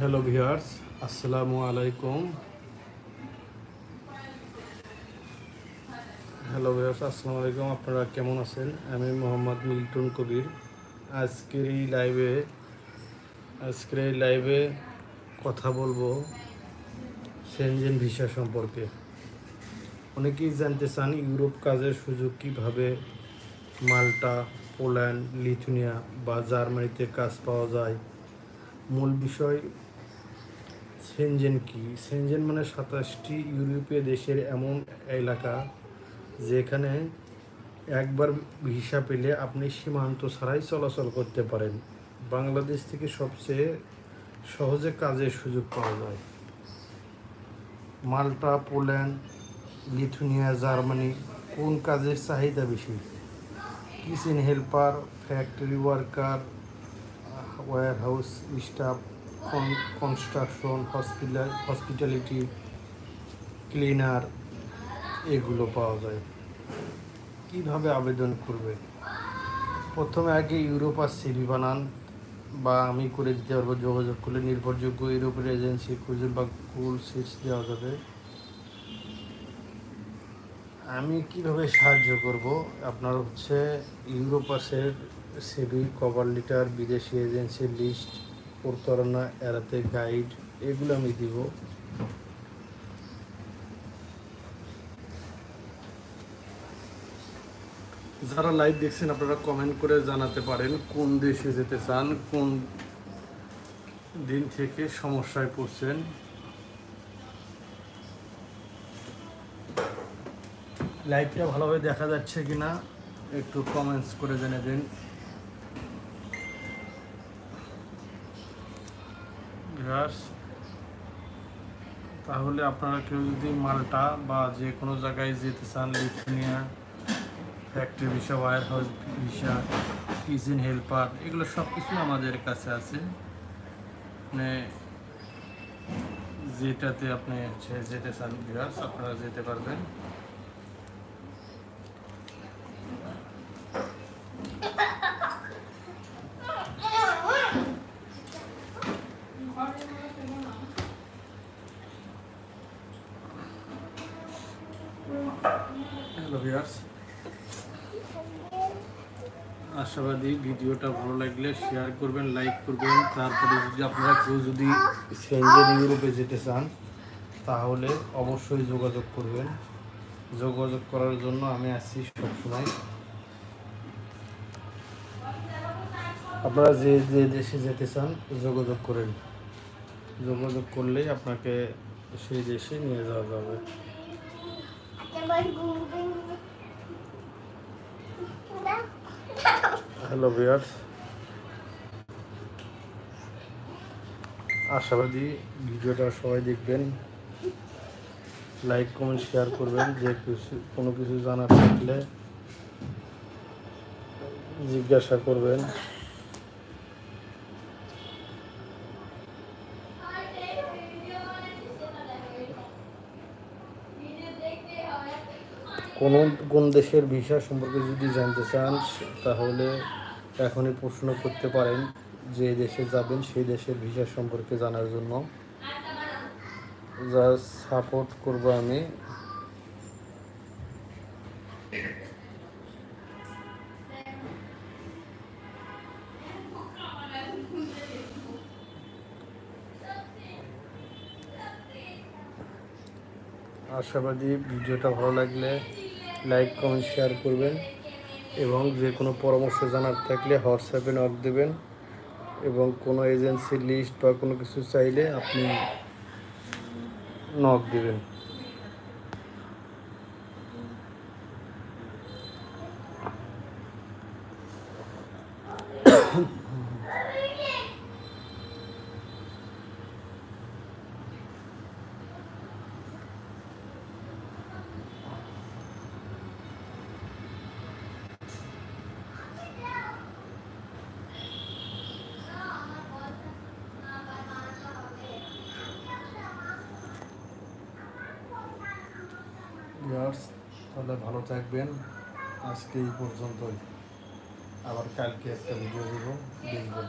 Hello viewers আসসালামু আলাইকুম hello viewers আসসালামু আলাইকুম আপনারা কেমন আছেন আমি মোহাম্মদ মিল্টন কবির আজকের এই লাইভে আজকের এই লাইভে কথা বলব সেনজেন ভিসা সম্পর্কে। অনেকেই জানতে চান ইউরোপ কাজের সুযোগ কীভাবে মাল্টা পোল্যান্ড, লিথুনিয়া বা জার্মানিতে কাজ পাওয়া যায়। মূল বিষয় সেনজেন কি? সেনজেন মানে সাতাশটি ইউরোপীয় দেশের এমন এলাকা যেখানে একবার ভিসা পেলে আপনি সীমান্ত ছাড়াই চলাচল করতে পারেন। বাংলাদেশ থেকে সবচেয়ে সহজে কাজের সুযোগ পাওয়া যায়। মাল্টা, পোল্যান্ড, লিথুনিয়া, জার্মানি, কোন কাজের চাহিদা বেশি? Kitchen helper, factory worker warehouse staff construction hospital hospitality cleaner এগুলো পাওয়া যায়। কীভাবে আবেদন করবে? প্রথমে আগে ইউরোপার সিভি বানান বা আমি করে দিতে পারব যোগাযোগ করলে। নির্ভরযোগ্য ইউরোপের এজেন্সি খুঁজে বা গুগল সিটস দেওয়া যাবে। আমি কীভাবে সাহায্য করব? আপনার হচ্ছে ইউরোপাসের সিভি কভার লিটার বিদেশি এজেন্সির লিস্ট প্রতারণা এড়াতে গাইড এগুলো আমি দিব। যারা লাইভ দেখছেন, আপনারা কমেন্ট করে জানাতে পারেন কোন দেশে যেতে চান, কোন দিন থেকে সমস্যায় পড়ছেন। লাইভটা ভালোভাবে দেখা যাচ্ছে কিনা, একটু কমেন্টস করে জেনে দিন। ভিউয়ার্স, তাহলে আপনারা কেউ যদি মাল্টা বা যে কোনো জায়গায় যেতে চান Lithuania factory visa warehouse visa kitchen helper এগুলো সব কিছু আমাদের কাছে আছে। মানে যেটাতে আপনি হচ্ছে যেতে চান ভিউয়ার্স আপনারা যেতে পারবেন। Hello viewers. আশাবাদী ভিডিওটা ভালো লাগলে শেয়ার করবেন লাইক করবেন। তারপরে যদি আপনারা কেউ যদি সেঞ্জেন ইউরোপে যেতে চান, তাহলে অবশ্যই যোগাযোগ করবেন। যোগাযোগ করার জন্য আমি আছি সবসময়। আপনারা যে যে দেশে যেতে চান, যোগাযোগ করেন। যোগাযোগ করলেই আপনাকে সেই দেশে নিয়ে যাওয়া যাবে। Hello viewers. আশাবাদী ভিডিওটা সবাই দেখবেন। লাইক কমেন্ট শেয়ার করবেন। যে কিছু কোনো কিছু জানার থাকলে জিজ্ঞাসা করবেন। কোন কোন দেশের ভিসা সম্পর্কে যদি জানতে চান, তাহলে এখনই প্রশ্ন করতে পারেন যে দেশে যাবেন সেই দেশের ভিসা সম্পর্কে জানার জন্য। যা সাপোর্ট করব আমি। আশাবাদী, ভিডিওটা ভালো লাগলে লাইক কমেন্ট শেয়ার করবেন এবং যে কোনো পরামর্শ জানার থাকলে হোয়াটসঅ্যাপে নক দেবেন এবং কোনো এজেন্সির লিস্ট বা কোনো কিছু চাইলে আপনি নক দেবেন। ভিউয়ার্স তাহলে ভালো থাকবেন। আজকে এই পর্যন্তই। আবার কালকে একটা ভিডিও দেবো দেখবেন।